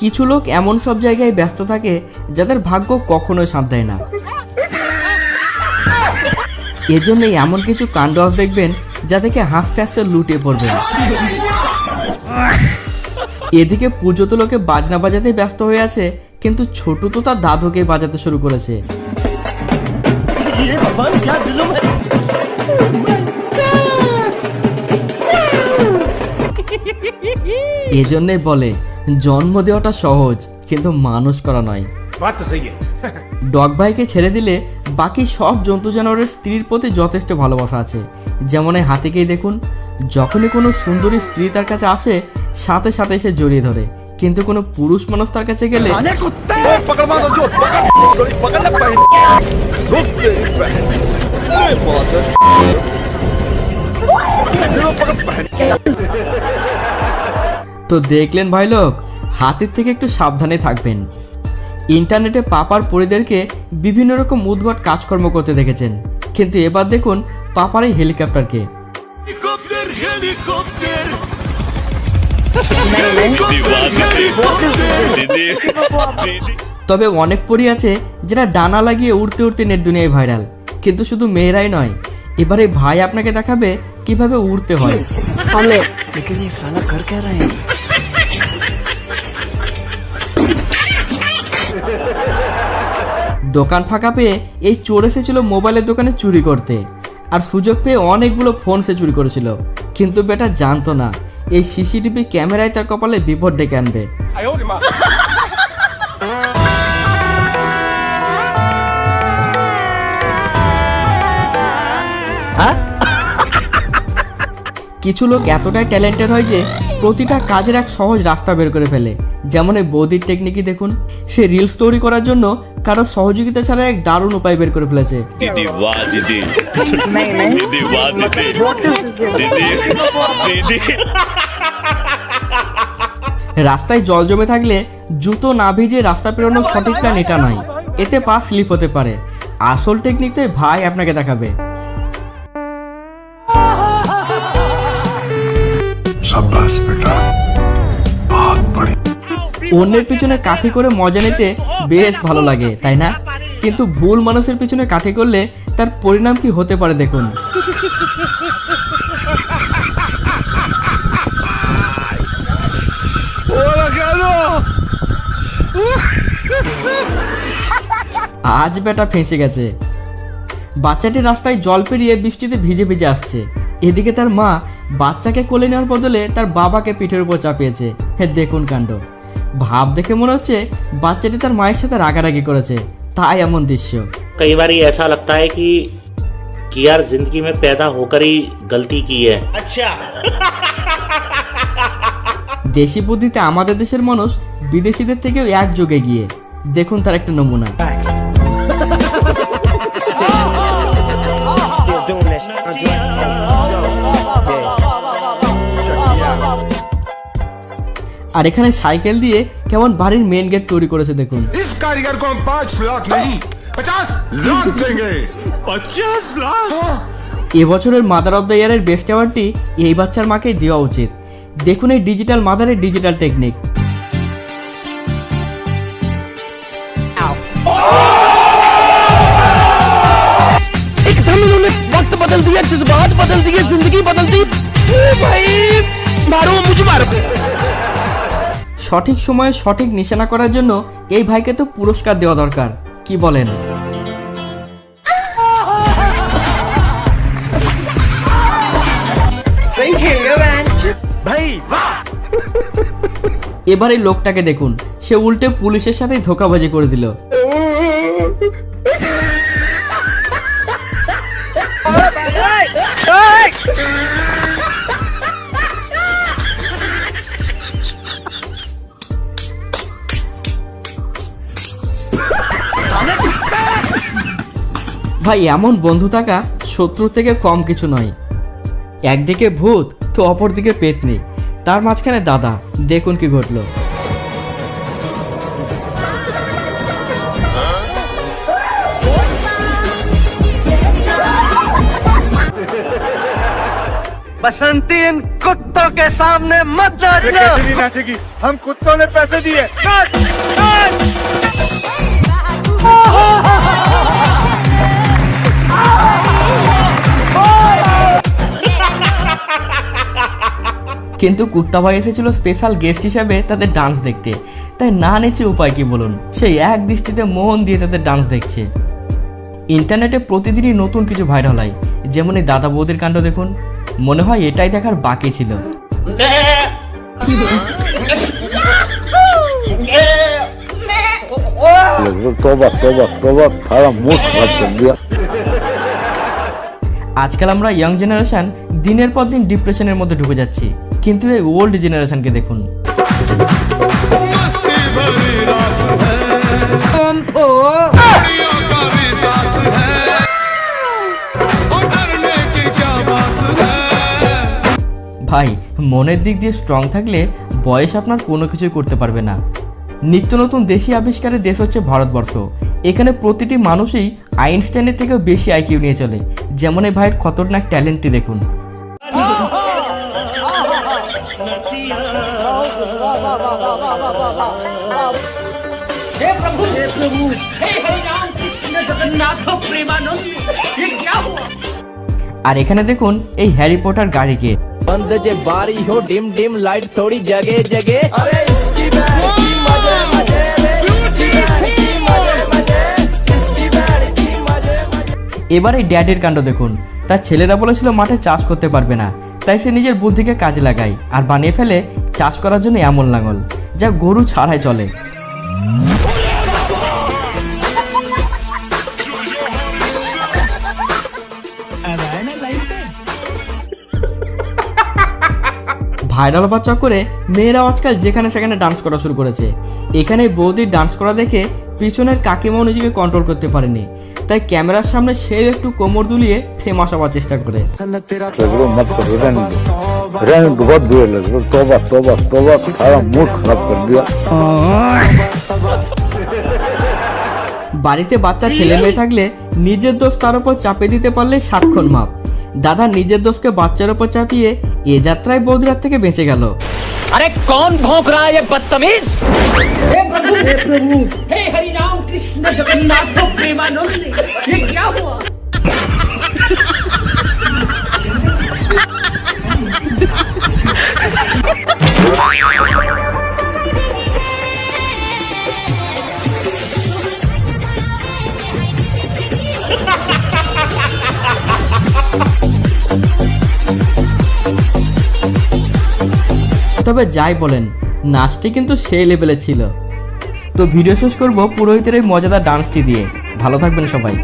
কিছু লোক এমন সব জায়গায় ব্যস্ত থাকে যাদের ভাগ্য কখনোই সাঁত দেয় না। এজন্যই এমন কিছু কাণ্ড দেখবেন যা দেখে হাসতে হাসতে লুটে পড়বেন। এদিকে পুজো তো লোকে বাজনা বাজাতে ব্যস্ত হয়ে আছে কিন্তু ছোট তো তার দাদুকে বাজাতে শুরু করেছে। এজন্যই বলে জন্ম দেওয়াটা সহজ কিন্তু মানুষ করা নয়। ডগ ভাইকে ছেড়ে দিলে বাকি সব জন্তু জানোয়ারের স্ত্রীর প্রতি যথেষ্ট ভালোবাসা আছে। যেমন এই হাতিকেই দেখুন যখনই কোনো সুন্দরী স্ত্রী তার কাছে আসে সাথে সাথে সে জড়িয়ে ধরে। কিন্তু কোনো পুরুষ মানুষ তার কাছে গেলে তো দেখলেন ভাই লোক হাতের থেকে একটু সাবধানে থাকবেন। ইন্টারনেটে পাপার পরিদেরকে বিভিন্ন রকম উদ্ঘট কাজকর্ম করতে দেখেছেন। কিন্তু এবার দেখুন পাপার এই হেলিকপ্টারকে। তবে অনেক পরী আছে যারা ডানা লাগিয়ে উড়তে উড়তে নেট দুনিয়ায় ভাইরাল কিন্তু শুধু মেয়েরাই নয় এবারে ভাই আপনাকে দেখাবে কীভাবে উড়তে হয়। দোকান ফাঁকা পেয়ে এই চোর এসেছিল মোবাইলের দোকানে চুরি করতে। আর সুযোগ পেয়ে অনেকগুলো ফোন সে চুরি করেছিল। কিন্তু বেটা জানতো না এই সিসিটিভি ক্যামেরায় তার কপালে বিপদ ডেকে আনবে। হ্যাঁ? কিছু লোক এতটাই ট্যালেন্টেড হয় যে প্রতিটা কাজের এক সহজ রাস্তা বের করে ফেলে। যেমন এই বৌদির টেকনিকই দেখুন। সে রিলস তৈরি করার জন্য কারও সহযোগিতা ছাড়া এক দারুণ উপায় বের করে ফেলেছে। রাস্তায় জল জমে থাকলে জুতো না ভিজে রাস্তা পেরোনোর সঠিক প্ল্যান এটা নয়। এতে পা স্লিপ হতে পারে। আসল টেকনিকটাই ভাই আপনাকে দেখাবে। সাব্বাস বেটা। বহুত বড়ি। অন্যের পিছনে কাঠি করে মজা নিতে বেশ ভালো লাগে তাই না? কিন্তু ভুল মানুষের পিছনে কাঠি করলে তার পরিণাম কি হতে পারে দেখুন। আজ বেটা ফেঁসে গেছে। বাচ্চাটি রাস্তায় জল পেরিয়ে বৃষ্টিতে ভিজে ভিজে আসছে। এদিকে তার মা বাচ্চাকে কোলে নেওয়ার বদলে তার বাবাকে পিঠের উপর চাপিয়েছে হে দেখুন কাণ্ড ভাব দেখে মনে হচ্ছে বাচ্চাটি তার মায়ের সাথে রাগারাগি করেছে তাই এমন দৃশ্য कई बार ऐसा लगता है कि कि यार जिंदगी में पैदा होकर ही गलती की है দেশি বুদ্ধিতে আমাদের দেশের মানুষ বিদেশিদের থেকেও এক যুগে গিয়ে দেখুন তার একটা নমুনা আর এখানে সাইকেল দিয়ে কেমন বাড়ির মেন গেট তৈরি করেছে দেখুন। এবছরের মাদার অব দ্য ইয়ারের বেস্ট অ্যাওয়ার্ডটি এই বাচ্চার মাকে দেওয়া উচিত। দেখুন এই ডিজিটাল মাদারের ডিজিটাল টেকনিক বদল দিয়ে বদল দিয়ে জিন্দগি বদল ভাই মারো মুঝে মারো সঠিক সময়ে সঠিক নিশানা করার জন্য এই ভাইকে তো পুরস্কার দেওয়া দরকার। কি বলেন? এবার এই লোকটাকে দেখুন। সে উল্টে পুলিশের সাথে ধোকাবাজি করে দিল। ভাই এমন বন্ধু থাকা শত্রু থেকে কম কিছু নয় একদিকে ভূত তো অপরদিকে পেতনি তার মাঝখানে দাদা দেখুন কি ঘটলো बसंती इन कुत्तों के सामने मत नाचना कैसे नहीं नाचेगी हम कुत्तों ने पैसे दिए কিন্তু কুত্তা ভাই এসেছিল স্পেশাল গেস্ট হিসাবে তাদের ডান্স দেখতে। তাই না নেচে উপায় কি বলুন? সেই এক দৃষ্টিতে মোহন দিয়ে তাদের ডান্স দেখছে। ইন্টারনেটে প্রতিদিনই নতুন কিছু ভাইরাল হয়। যেমন এই দাদা বৌদির কাণ্ড দেখুন। মনে হয় এটাই দেখার বাকি ছিল। আজকাল আমরা ইয়াং জেনারেশন দিনের পর দিন ডিপ্রেশনের মধ্যে ঢুকে যাচ্ছি। কিন্তু এই ওল্ড জেনারেশনকে দেখুন। ভাই, মনের দিক দিয়ে স্ট্রং থাকলে বয়স আপনার কোনো কিছুই করতে পারবে না। নিত্য নতুন দেশি আবিষ্কারের দেশ হচ্ছে ভারতবর্ষ। এখানে প্রতিটি মানুষই আইনস্টাইনের থেকেও বেশি আইকিউ নিয়ে চলে। যেমন এই ভাইয়ের খতরনাক ট্যালেন্টটি দেখুন। আর এখানে দেখুন এই হ্যারি পটার গাড়িকে बंद जे बारी हो डिम डिम लाइट थोड़ी जगे जगे अरे इसकी बैंड की मजे मजे रे इसकी बैंड की मजे मजे इसकी बैंड की मजे मजे এবার এই ড্যাডের কাণ্ড দেখুন তার ছেলেরা বলেছিল মাঠে চাষ করতে পারবে না তাই সে নিজের বুদ্ধিকে কাজে লাগায় আর বানিয়ে ফেলে চাষ করার জন্য এমন লাঙল, যা গরু ছাড়াই চলে। ভাইরাল হওয়ার চক্করে মেয়েরাও আজকাল যেখানে সেখানে ডান্স করা শুরু করেছে। এখানে বৌদির ডান্স করা দেখে পিছনের কাকিমাও নিজেকে কন্ট্রোল করতে পারেনি। তাই ক্যামেরার সামনে সেও একটু কোমর দুলিয়ে ফেমাস হওয়ার চেষ্টা করে लगलो मत करो रहने दो रहने दो बहुत बुरे लग रहे तोबा तोबा तोबा थारा मूड खराब कर दिया বাড়িতে বাচ্চা ছেলে মেয়ে থাকলে নিজের দোষ তার উপর চাপিয়ে দিতে পারলে সাতক্ষণ মাপ দাদা নিজের দোষকে বাচ্চার উপর চাপিয়ে এ যাত্রায় বৌদিরার থেকে বেঁচে গেল अरे कौन भौंक रहा है ये बदतमीज हे हरि राम कृष्ण जगन्नाथ प्रेमानंद ये क्या हुआ তবে যাই বলেন নাচটি কিন্তু সেই লেভেলের ছিল তো ভিডিও শেষ করব পুরোহিতের এই মজাদার ডান্সটি দিয়ে। ভালো থাকবেন সবাই।